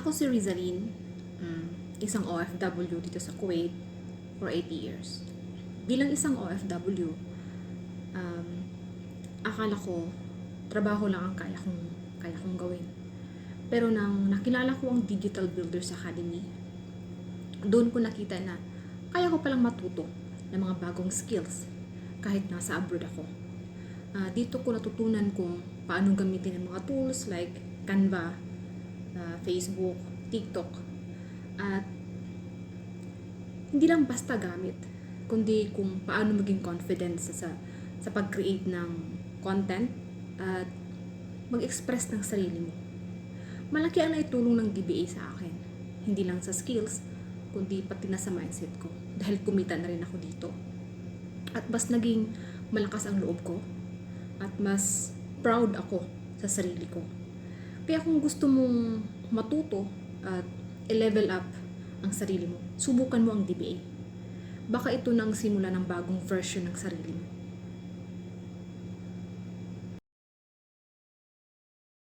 Ako si Rizalyn, mm, isang OFW dito sa Kuwait for 8 years. Bilang isang OFW, um, akala ko trabaho lang ang kaya kong, kaya kong gawin. Pero nang nakilala ko ang Digital Builders Academy, doon ko nakita na kaya ko palang matuto ng mga bagong skills kahit nasa abroad ako. Ah, dito ko natutunan kung paano gamitin ang mga tools like Canva, ah, Facebook, TikTok. At hindi lang basta gamit, kundi kung paano maging confident sa, sa, sa pag-create ng content at mag-express ng sarili mo. Malaki ang naitulong ng DBA sa akin. Hindi lang sa skills, kundi pati na sa mindset ko. Dahil kumita na rin ako dito. At mas naging malakas ang loob ko. At mas proud ako sa sarili ko. Kaya kung gusto mong matuto at i-level up ang sarili mo, subukan mo ang DBA. Baka ito nang simula ng bagong version ng sarili mo.